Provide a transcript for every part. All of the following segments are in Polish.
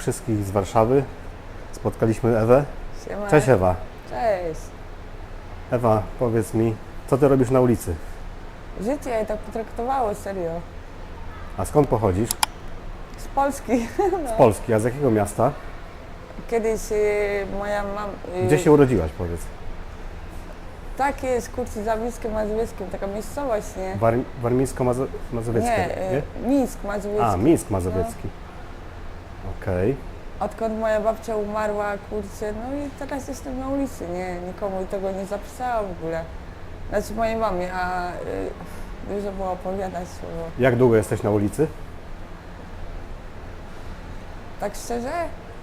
Wszystkich z Warszawy. Spotkaliśmy Ewę. Siema. Cześć Ewa. Cześć. Ewa, powiedz mi, co ty robisz na ulicy? Życie je tak potraktowało, serio. A skąd pochodzisz? Z Polski. Z Polski, a z jakiego miasta? Kiedyś y, moja mama... Y, Gdzie się urodziłaś, powiedz? Tak jest, kurczę, Zawiskie Mazowieckim, taka miejscowość, nie? War, Warmińsko-Mazowieckie, Nie, y, Mińsk Mazowiecki. A, Mińsk Mazowiecki. Okej. Odkąd moja babcia umarła, kurczę, no i teraz jestem na ulicy, nie? Nikomu tego nie zapisałam w ogóle. Znaczy mojej mamie, a y, dużo było opowiadać słowo. Jak długo jesteś na ulicy? Tak szczerze?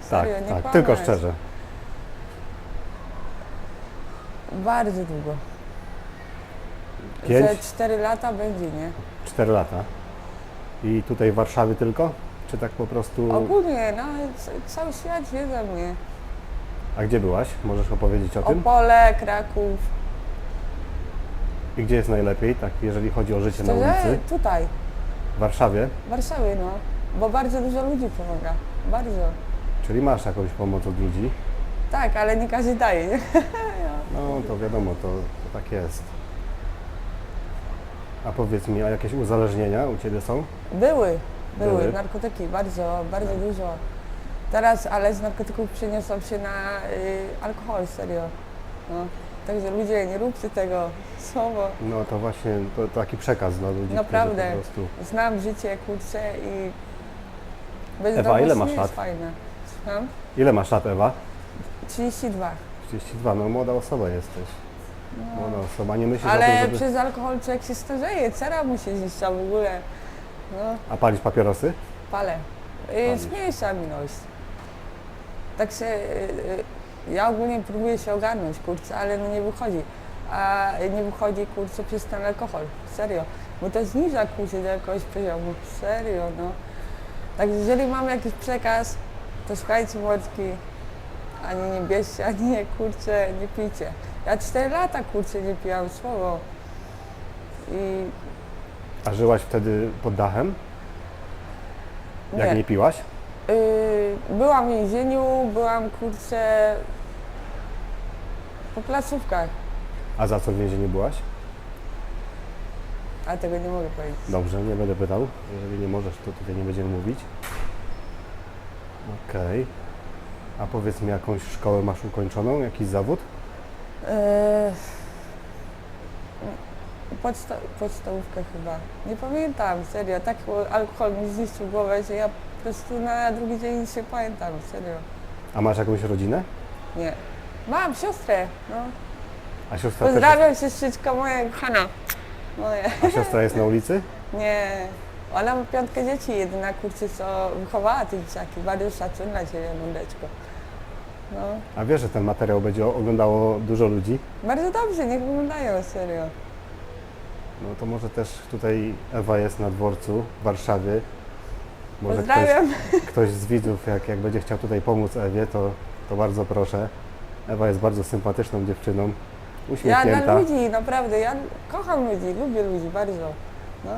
Tak, Serio, nie tak, kłamać. tylko szczerze. Bardzo długo. Pięć? Ze 4 lata będzie, nie? Cztery lata. I tutaj w Warszawie tylko? Czy tak po prostu... Ogólnie, no, cały świat wie ze mnie. A gdzie byłaś? Możesz opowiedzieć o tym? Opole, Kraków. I gdzie jest najlepiej, tak, jeżeli chodzi o życie na ulicy? tutaj, W Warszawie? w Warszawie, no. Bo bardzo dużo ludzi pomaga. Bardzo. Czyli masz jakąś pomoc od ludzi? Tak, ale nie każdy daje, nie? No to wiadomo, to, to tak jest. A powiedz mi, a jakieś uzależnienia u Ciebie są? Były, były, Były. narkotyki, bardzo, bardzo dużo. Teraz, ale z narkotyków przeniosłam się na y, alkohol, serio. No. Także ludzie, nie róbcie tego. Słowo. No to właśnie to taki przekaz dla ludzi, Naprawdę. którzy po prostu... Znam życie, kurczę i bez Ewa, ile masz jest lat? fajne. Słucham? Ile masz lat, Ewa? 32. 32, no młoda osoba jesteś. Młoda osoba, nie myślisz o Ale tym, żeby... przez alkohol człowiek się starzeje, cera mu się zniszcza w ogóle. No, A palisz papierosy? palę. Y, Zmniejszam ilość. Tak się, y, y, ja ogólnie próbuję się ogarnąć, kurczę, ale no nie wychodzi. A nie wychodzi, kurczę, przez ten alkohol. Serio. Bo to zniża, kurczę, do jakiegoś poziomu. Serio, no. Także jeżeli mam jakiś przekaz, to słuchajcie młodki, ani nie bierzcie, ani nie, kurczę, nie pijcie. Ja 4 lata, kurczę, nie pijam słowo. I A żyłaś wtedy pod dachem? Jak nie piłaś? Y, byłam w więzieniu, byłam kurczę po placówkach, A za co w więzieniu byłaś? ale tego nie mogę powiedzieć. Dobrze, nie będę pytał. Jeżeli nie możesz, to tutaj nie będziemy mówić. Okej. A powiedz mi, jakąś szkołę masz ukończoną? Jakiś zawód? Eee, podsta podstawówkę chyba. Nie pamiętam, serio. Tak alkohol mi zniszczył głowę, że ja po prostu na drugi dzień nic nie pamiętam, serio. A masz jakąś rodzinę? Nie. Mam siostrę, no. A siostra, też, Pozdrawiam siostrzyczka moja kochana. Moje. a siostra jest na ulicy? Nie. Ona ma piątkę dzieci, jedyna kurczę, co wychowała te dzieciaki. Bardzo szacun dla Ciebie, mądeczko. No, A wiesz, że ten materiał będzie oglądało dużo ludzi? bardzo dobrze, niech wyglądają, serio. No to może też tutaj Ewa jest na dworcu w Warszawie. Może ktoś, Pozdrawiam. ktoś z widzów, jak, jak będzie chciał tutaj pomóc Ewie, to, to bardzo proszę. Ewa jest bardzo sympatyczną dziewczyną, Ja uśmiechnięta, dla ludzi, naprawdę, ja kocham ludzi, lubię ludzi bardzo. No,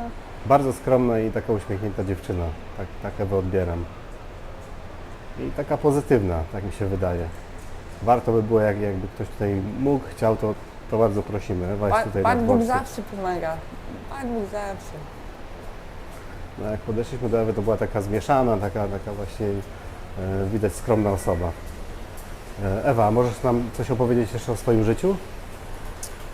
bardzo skromna i taka uśmiechnięta dziewczyna. Tak, tak Ewę odbieram. I taka pozytywna, tak mi się wydaje. Warto by było, jak, jakby ktoś tutaj mógł, chciał, to, to bardzo prosimy. Jest Pan, tutaj na Pan Bóg dworcu. zawsze pomaga. Pan Bóg zawsze. No, jak podeszliśmy do Ewy, to była taka zmieszana, taka, taka właśnie e, widać skromna osoba. E, Ewa, możesz nam coś opowiedzieć jeszcze o swoim życiu?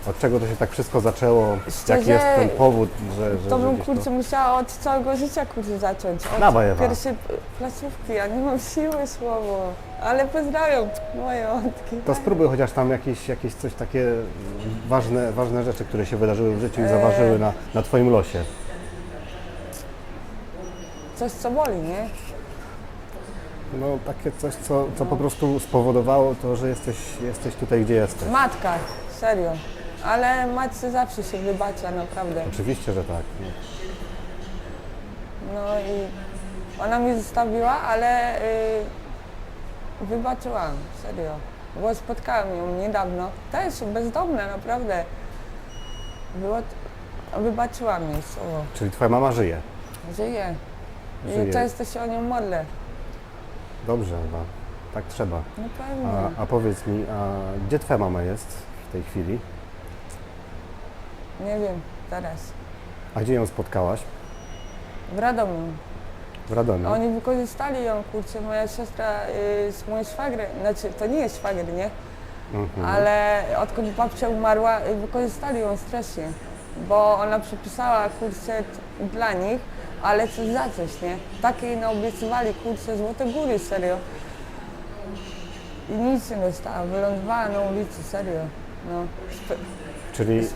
Od czego to się tak wszystko zaczęło? Jaki Szczerze, jest ten powód, że, że To bym kurczę musiała od całego życia kurczę zacząć. Od Dawaj, Ewa. pierwszej placówki, ja nie mam siły słowo. Ale pozdrawiam moje łątki. To spróbuj chociaż tam jakieś, jakieś coś takie ważne, ważne rzeczy, które się wydarzyły w życiu i E. zaważyły na, na Twoim losie. Coś co boli, nie? No takie coś, co, co po prostu spowodowało to, że jesteś, jesteś tutaj, gdzie jesteś. Matka, serio. Ale matce zawsze się wybacza, naprawdę. Oczywiście, że tak. No i ona mnie zostawiła, ale y, wybaczyłam, serio. Bo spotkałam ją niedawno. Też bezdomna, naprawdę. Było, wybaczyłam jej słowo. Czyli Twoja mama żyje. Żyje. Żyje. I często się o nią modlę. Dobrze, Ewa. Tak trzeba. No pewnie. A, a powiedz mi, a gdzie twoja mama jest w tej chwili? Nie wiem, teraz. A gdzie ją spotkałaś? W Radomiu. W Radomiu? Oni wykorzystali ją, kurczę, moja siostra y, z moim szwagrem, znaczy to nie jest szwagier, nie? Mhm. Ale odkąd babcia umarła, y, wykorzystali ją strasznie. Bo ona przepisała kurczę t- dla nich, ale coś za coś, nie? Takie jej naobiecywali, kurczę, złote góry, serio. I nic nie dostała, wylądowała na ulicy, serio. No. Czyli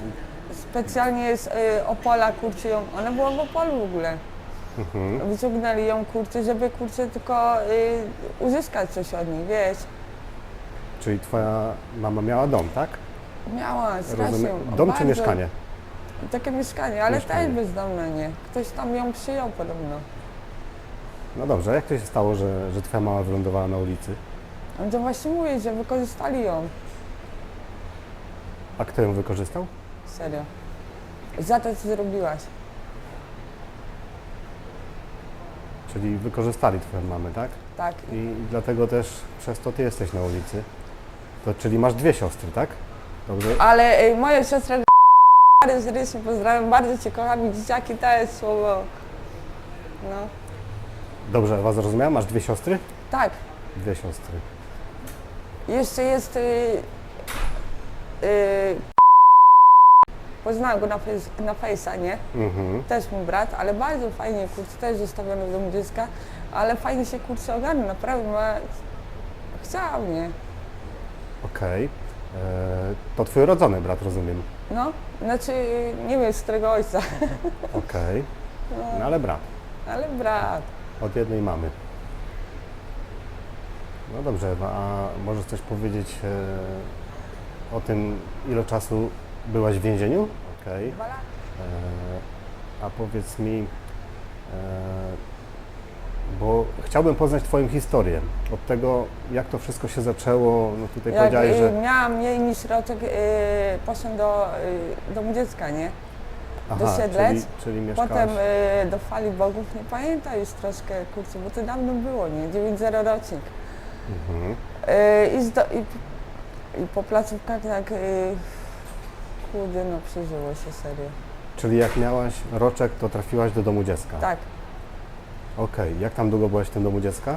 specjalnie z y, Opola, kurczę, ją, ona była w Opolu w ogóle. mhm. Wyciągnęli ją, kurczę, żeby, kurczę, tylko y, uzyskać coś od niej, wiesz. Czyli twoja mama miała dom, tak? Miała strasznie. Rozumiem. Dom czy bardzo- mieszkanie? Takie mieszkanie, ale Mieszkanie. też bezdomne, nie? Ktoś tam ją przyjął podobno. No dobrze, jak to się stało, że, że twoja mama wylądowała na ulicy? No to właśnie mówię, że wykorzystali ją. A kto ją wykorzystał? Serio. Za to, co zrobiłaś. Czyli wykorzystali twoją mamę, tak? Tak. I dlatego też przez to ty jesteś na ulicy. To czyli masz dwie siostry, tak? Dobrze? Ale y, moja siostra z Rysy, pozdrawiam, bardzo Cię kocham i dzieciaki, to jest słowo. No, Dobrze, Ewa, zrozumiałem? Masz dwie siostry? tak. Dwie siostry. Jeszcze jest. Y, y, poznałam go na, fejs, na fejsa, nie? Mhm. Też mój brat, ale bardzo fajnie, kurczę, też zostawiony w domu dziecka, ale fajnie się kurczę ogarnął, naprawdę ma... Chciała mnie. Okej. E, To twój urodzony brat, rozumiem. No, znaczy nie wiem z którego ojca, Okej. No ale brat. ale brat. Od jednej mamy. No dobrze, Ewa, a możesz coś powiedzieć e, o tym, ile czasu byłaś w więzieniu? Okej. Dwa lata. E, A powiedz mi, e, bo chciałbym poznać Twoją historię. Od tego, jak to wszystko się zaczęło, no tutaj Jak powiedziałeś, y, że... miałam mniej niż roczek, y, poszłam do y, domu dziecka, nie? do Siedlec, czyli, czyli mieszkałaś... Potem y, do Fali Bogów, nie pamiętam już troszkę, kurczę, bo to dawno było, nie? 9-0 rocznik. Mhm. Y, I, zdo, i, I po placówkach tak, y, kurde, no przeżyło się serio. Czyli jak miałaś roczek, to trafiłaś do domu dziecka? Tak, Okej, jak tam długo byłaś w tym domu dziecka?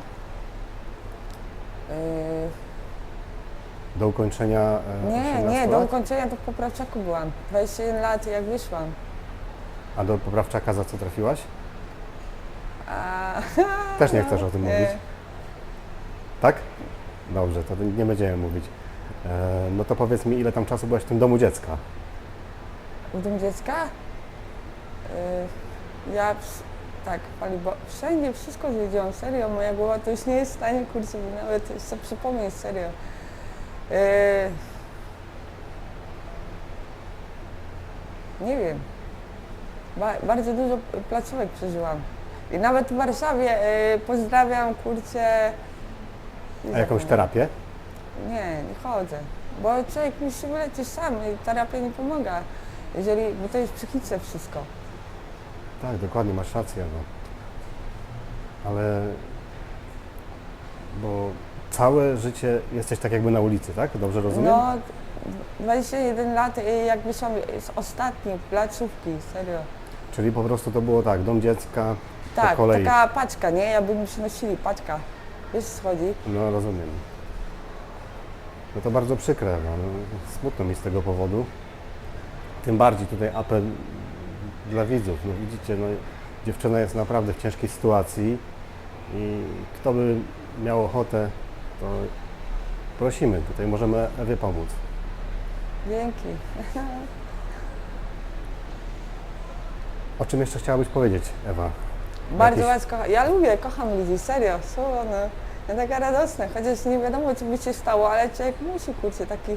y, Do ukończenia e, nie, 18 nie, do lat? ukończenia to w poprawczaku byłam. 21 lat jak wyszłam. A do poprawczaka za co trafiłaś? A, Też nie chcesz o tym nie. mówić? Tak? Dobrze, to nie będziemy mówić. E, no to powiedz mi, ile tam czasu byłaś w tym domu dziecka? W domu dziecka? Y, ja tak, Fali Bo- wszędzie wszystko zwiedziłam, serio, moja głowa to już nie jest w stanie, kurczę, nawet sobie przypomnieć, serio. Y, nie wiem. Ba- bardzo dużo placówek przeżyłam. I nawet w Warszawie y, pozdrawiam, kurczę... A jakąś terapię? Nie, nie chodzę. Bo człowiek musi wyleczyć sam i terapia nie pomaga. Jeżeli, bo to jest psychice wszystko. Tak, dokładnie, masz rację. No. Ale... Bo całe życie jesteś tak jakby na ulicy, tak? Dobrze rozumiem? No, 21 lat y, jak wyszłam z ostatniej placówki, serio. Czyli po prostu to było tak, dom dziecka, Tak, po kolei. taka paczka, nie? Jakby mi przynosili paczka. Wiesz, co chodzi? No rozumiem. No to bardzo przykre, no. smutno mi z tego powodu. Tym bardziej tutaj apel dla widzów. No widzicie, no, dziewczyna jest naprawdę w ciężkiej sytuacji i kto by miał ochotę, to prosimy, tutaj możemy Ewie pomóc. Dzięki. O czym jeszcze chciałabyś powiedzieć, Ewa? Bardzo Jakieś- was kocham. Ja lubię, kocham ludzi, serio. Słowo, no. Ja taka radosna, chociaż nie wiadomo, co by się stało, ale człowiek musi, kurczę, taki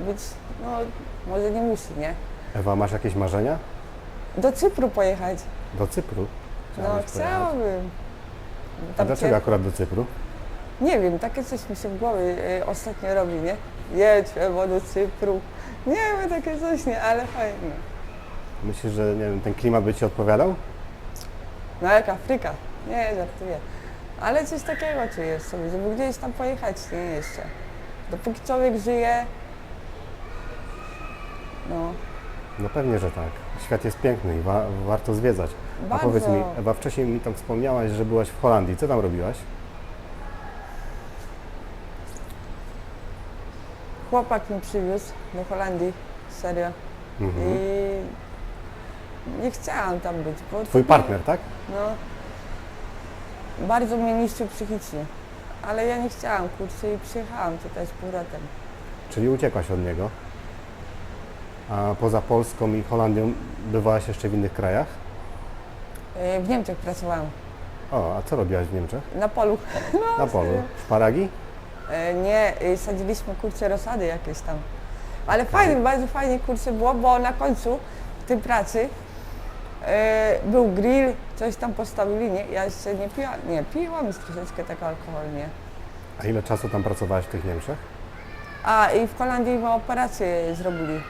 być, no, może nie musi, nie? Ewa, masz jakieś marzenia? Do Cypru pojechać. Do Cypru? No, pojechać? chciałabym. A Tam dlaczego akurat do Cypru? Nie wiem, takie coś mi się w głowie y, ostatnio robi, nie? Jedź Ewo do Cypru. Nie wiem, takie coś, nie, ale fajne. Myślisz, że nie wiem, ten klimat by Ci odpowiadał? No jak Afryka. Nie, żartuję. Ale coś takiego czuję w sobie, żeby gdzieś tam pojechać, nie jeszcze. Dopóki człowiek żyje, no, No pewnie, że tak. Świat jest piękny i wa- warto zwiedzać. A bardzo. powiedz mi, Ewa, wcześniej mi tam wspomniałaś, że byłaś w Holandii. Co tam robiłaś? Chłopak mi przywiózł do Holandii, serio. Mhm. I nie chciałam tam być, bo Twój to- partner, tak? No, bardzo mnie niszczył psychicznie. Ale ja nie chciałam, kurczę, i przyjechałam tutaj z powrotem. Czyli uciekłaś od niego. A poza Polską i Holandią bywałaś jeszcze w innych krajach? E, W Niemczech pracowałam, O, a co robiłaś w Niemczech? na polu. Na polu. Szparagi? E, Nie, e, sadziliśmy kurczę rosady jakieś tam. Ale fajnie, bardzo fajnie kurczę było, bo na końcu tej pracy był grill, coś tam postawili, nie? Ja jeszcze nie piłam, nie, piłam już troszeczkę tak alkohol, nie? A ile czasu tam pracowałaś w tych Niemczech? A i w Holandii ma operację zrobili.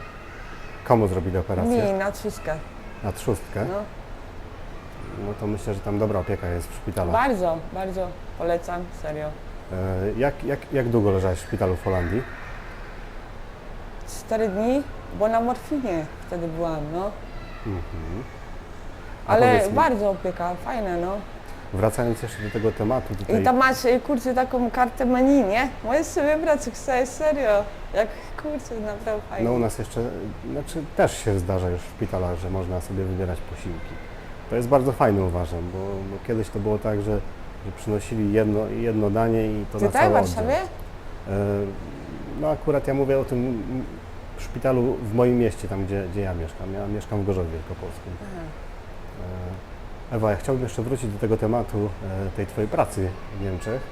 Komu zrobili operację? Mi na trzustkę. Na trzustkę? No. No to myślę, że tam dobra opieka jest w szpitalu. Bardzo, bardzo polecam, serio. E, Jak, jak, jak długo leżałeś w szpitalu w Holandii? Cztery dni, bo na morfinie wtedy byłam, no. Mhm. A Ale powiedz mi- bardzo opieka, fajne, no. Wracając jeszcze do tego tematu tutaj. I tam masz, y, kurczę, taką kartę menu, nie? Możesz sobie wybrać, co chcesz, serio. Jak, kurczę, naprawdę fajnie. No u nas jeszcze, znaczy też się zdarza już w szpitalach, że można sobie wybierać posiłki. To jest bardzo fajne uważam, bo, bo kiedyś to było tak, że, że przynosili jedno, jedno danie i to na Tutaj w cały Warszawie? oddział. E, No akurat ja mówię o tym mm, szpitalu w moim mieście, tam gdzie, gdzie ja mieszkam. Ja mieszkam w Gorzowie Wielkopolskim. Aha. Ewa, ja chciałbym jeszcze wrócić do tego tematu e, tej Twojej pracy w Niemczech.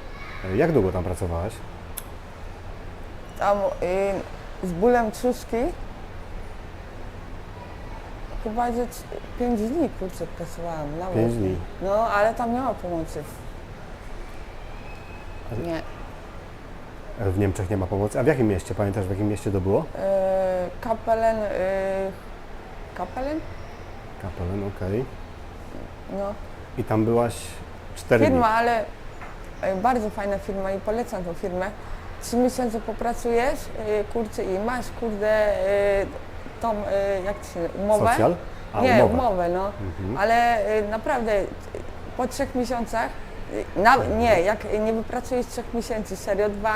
E, Jak długo tam pracowałaś? Tam y, z bólem trzustki chyba że c- pięć dni, kurczę, pracowałam. Nawet. Pięć dni. No, ale tam nie ma pomocy. Nie. E, W Niemczech nie ma pomocy. A w jakim mieście? Pamiętasz w jakim mieście to było? Y, kapelen, y, kapelen? Kapelen, okej. No. I tam byłaś cztery Firma, ale y, bardzo fajna firma i polecam tą firmę. Trzy miesiące popracujesz, y, kurczę, i masz, kurde, y, tą, jak to się dni. umowę? Socjal? A, nie, umowę. umowę, no. Mhm. Ale naprawdę po trzech miesiącach, na, nie, jak nie wypracujesz trzech miesięcy, serio dwa,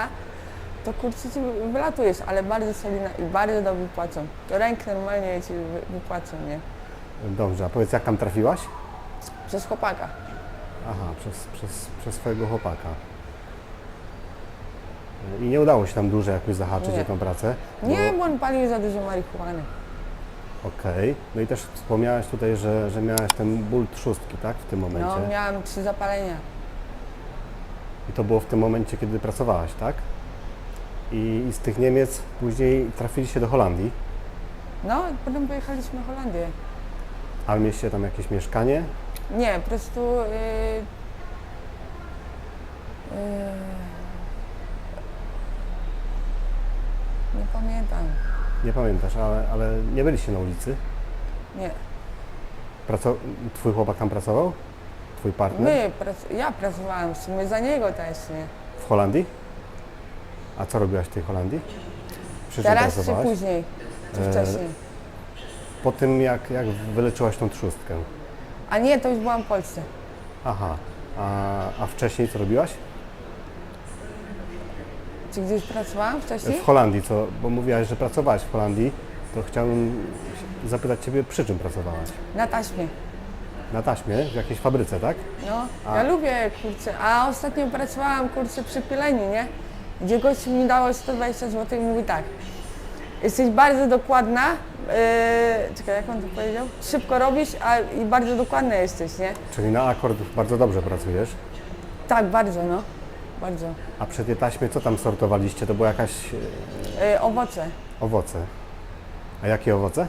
to kurczę ci wylatujesz, ale bardzo solidna i bardzo dobrze płacą. To ręk normalnie ci wy- wypłacą, nie? Dobrze, a powiedz jak tam trafiłaś? Przez chłopaka. Aha, przez, przez, przez swojego chłopaka. I nie udało się tam dużo jakoś zahaczyć Nie. o tą pracę? Nie, bo on palił za dużo marihuany. Okej. No i też wspomniałaś tutaj, że, że miałaś ten ból trzustki, tak? W tym momencie. No, miałam trzy zapalenia. I to było w tym momencie, kiedy pracowałaś, tak? I, I z tych Niemiec później trafiliście do Holandii, No, potem pojechaliśmy na Holandię. a mieliście tam jakieś mieszkanie? Nie, po prostu... Yy, yy, nie pamiętam. Nie pamiętasz, ale, ale nie byliście na ulicy? Nie. Praco- Twój chłopak tam pracował? Twój partner? My, prac- ja pracowałam w sumie za niego też, nie? W Holandii? A co robiłaś w tej Holandii? Przy czym Teraz czy pracowałaś? później? Czy E, wcześniej? Po tym, jak, jak wyleczyłaś tą trzustkę. A nie, to już byłam w Polsce. Aha. A, a wcześniej co robiłaś? Czy gdzieś pracowałam wcześniej? W Holandii, co, bo mówiłaś, że pracowałaś w Holandii, to chciałbym zapytać Ciebie, przy czym pracowałaś? Na taśmie. Na taśmie, w jakiejś fabryce, tak? No, A- ja lubię kurczę. A ostatnio pracowałam kurczę przy pileniu, nie? Gdzie gościu mi dało 120 zł i mówi tak. Jesteś bardzo dokładna. Yy, czekaj, jak on to powiedział? Szybko robisz, a i bardzo dokładna jesteś, nie? Czyli na akord bardzo dobrze pracujesz. Tak, bardzo, no. Bardzo. A przy tej taśmie co tam sortowaliście? To były jakaś e, Yy, owoce. owoce. A jakie owoce?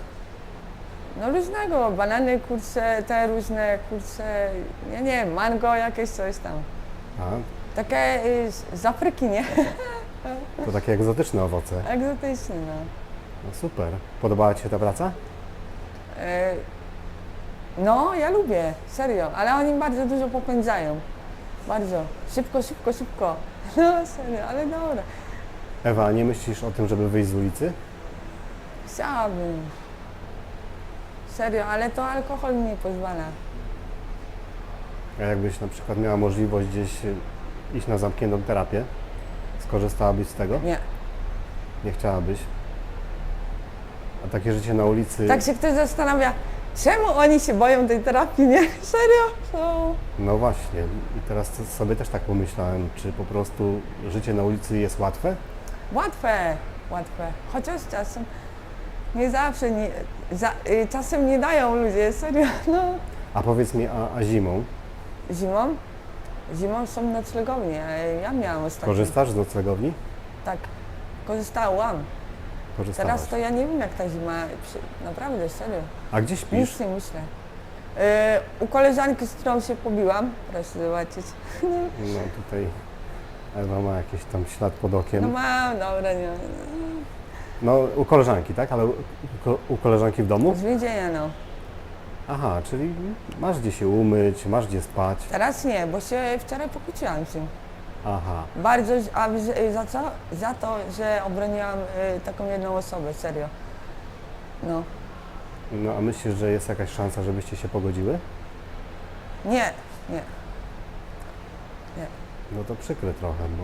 No różnego, banany, kurczę, te różne, kurczę, ja nie wiem, mango jakieś coś tam. A, Takie y, z- z Afryki, nie? to takie egzotyczne owoce. Egzotyczne, no. No super. Podobała Ci się ta praca? Y, No, ja lubię, serio, ale oni bardzo dużo popędzają. Bardzo. Szybko, szybko, szybko. No serio, ale dobra. Ewa, nie myślisz o tym, żeby wyjść z ulicy? Chciałabym. Serio, ale to alkohol mi nie pozwala. A jakbyś na przykład miała możliwość gdzieś y, iść na zamkniętą terapię, skorzystałabyś z tego? Nie. Nie chciałabyś? A takie życie na ulicy... Tak się ktoś zastanawia, czemu oni się boją tej terapii, nie? Serio? No. No właśnie. I teraz sobie też tak pomyślałem, czy po prostu życie na ulicy jest łatwe? Łatwe, łatwe. Chociaż czasem nie zawsze, nie, za, y, czasem nie dają ludzie, serio. No. A powiedz mi, a, a zimą Zimą? Zimą są noclegownie, a ja miałam ostatnio. korzystasz z noclegowni? Tak, korzystałam. Korzystałaś. Teraz to ja nie wiem jak ta zima, naprawdę, serio. A gdzie śpisz? Nic nie myślę. E, u koleżanki, z którą się pobiłam, proszę zobaczyć. No tutaj Ewa ma jakiś tam ślad pod okiem. No No, mam, dobra, nie. u koleżanki, tak? Ale u, u koleżanki w domu? Z więzienia, no. Aha, czyli masz gdzie się umyć, masz gdzie spać. Teraz nie, bo się wczoraj pokłóciłam z nim. Aha. Bardzo, a z- za co? Za to, że obroniłam y, taką jedną osobę, serio. No. No a myślisz, że jest jakaś szansa, żebyście się pogodziły? Nie, nie. No to przykre trochę, bo,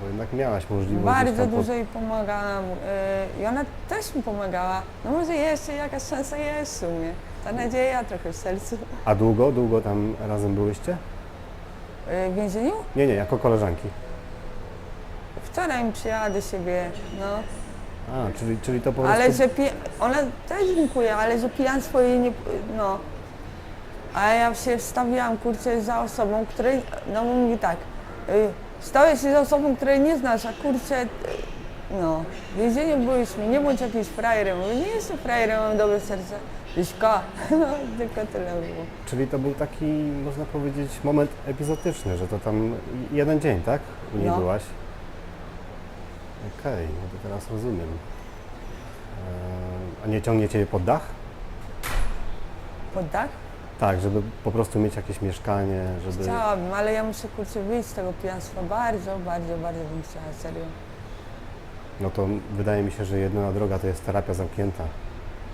bo jednak miałaś możliwość gdzieś Bardzo tam po- dużo jej pomagałam. y, I ona też mi pomagała. No może jeszcze jakaś szansa jest w sumie. Ta nadzieja trochę w sercu. A długo, długo tam razem byłyście? Y, W więzieniu? Nie, nie, jako koleżanki. Wczoraj mi przyjechała do siebie, no. A, czyli, czyli to po prostu... Ale że pije... Ona też dziękuję, ale że pijanstwo jej nie... no. A ja się wstawiłam, kurczę, za osobą, której... No mówi tak, stałeś się osobą, której nie znasz, a kurczę... y, No, w więzieniu byliśmy, nie bądź jakimś frajerem. Mówię, nie jestem frajerem, mam dobre serce. Liśka, no, tylko tyle było. Czyli to był taki, można powiedzieć, moment epizotyczny, że to tam jeden dzień, tak? U niej No. byłaś. Okej, no to teraz rozumiem. Eee, A nie ciągnie Ciebie pod dach? Pod dach? Tak, żeby po prostu mieć jakieś mieszkanie, żeby... Chciałabym, ale ja muszę kurczę wyjść z tego pijanstwa. Bardzo, bardzo, bardzo bym chciała, serio. No to wydaje mi się, że jedyna droga to jest terapia zamknięta.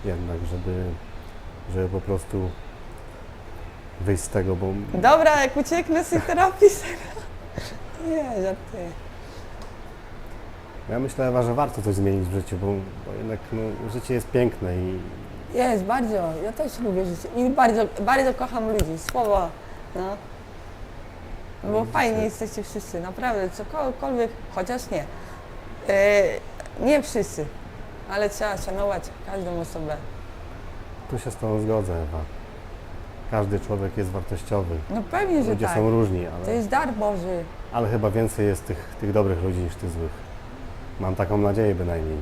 Jednak, żeby, żeby po prostu wyjść z tego, bo Dobra, jak ucieknę z tej terapii, serio. Nie, żartuję. ja myślę, Ewa, że warto coś zmienić w życiu, bo, bo jednak no, życie jest piękne i Jest, bardzo. Ja też lubię życie. I bardzo, bardzo kocham ludzi. Słowo. No. Bo fajnie jesteście wszyscy, naprawdę. Cokolwiek, chociaż nie. E, nie wszyscy, ale trzeba szanować każdą osobę. tu się z Tobą zgodzę, Ewa. Każdy człowiek jest wartościowy. No pewnie, że Ludzie tak. są różni, To ale, jest dar Boży. ale chyba więcej jest tych, tych dobrych ludzi niż tych złych. Mam taką nadzieję bynajmniej.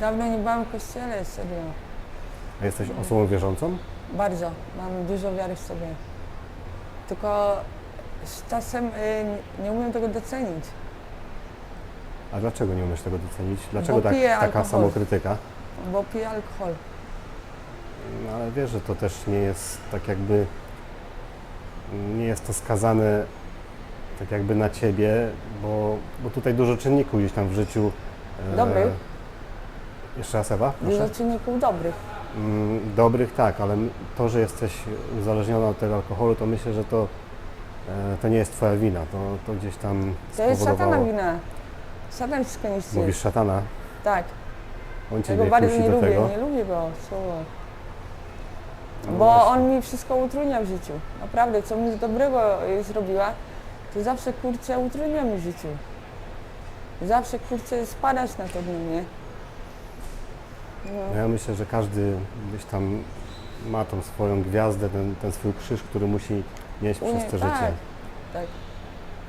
Dawno nie byłam w kościele, serio. A jesteś osobą wierzącą? Bardzo. Mam dużo wiary w sobie. Tylko z czasem y, nie- umiem tego docenić. A dlaczego nie umiesz tego docenić? Dlaczego Bo tak, piję taka alkohol. samokrytyka? Bo piję alkohol. No, ale wiesz, że to też nie jest tak jakby, nie jest to skazane tak jakby na ciebie, bo, bo tutaj dużo czynników gdzieś tam w życiu. e, Dobrych? Jeszcze raz Ewa, proszę. Dużo czynników dobrych. Mm, dobrych tak, ale to, że jesteś uzależniona od tego alkoholu, to myślę, że to, e, to nie jest twoja wina. To, to gdzieś tam To jest szatana wina. Szatan wszystko niszczy. Mówisz szatana, Tak. on Ja ciebie go bardzo nie do lubię, tego. nie lubię go, słowo. No Bo właśnie. on mi wszystko utrudnia w życiu. Naprawdę, co mi dobrego zrobiła, to zawsze kurczę utrudnia mi w życiu. Zawsze kurczę spadasz na to dno, nie? No. Ja myślę, że każdy gdzieś tam ma tą swoją gwiazdę, ten, ten swój krzyż, który musi nieść przez to tak, życie. tak.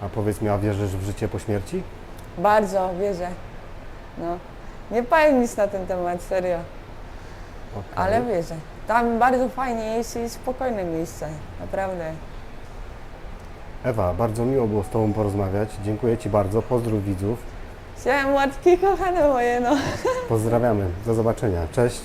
A powiedz mi, a wierzysz w życie po śmierci? Bardzo wierzę. No. Nie powiem nic na ten temat, serio. Okej. Ale wierzę. Tam bardzo fajnie jest i spokojne miejsce. Naprawdę. Ewa, bardzo miło było z Tobą porozmawiać. Dziękuję Ci bardzo. Pozdrów widzów. Matki kochane moje, no. Pozdrawiamy. Do zobaczenia. Cześć.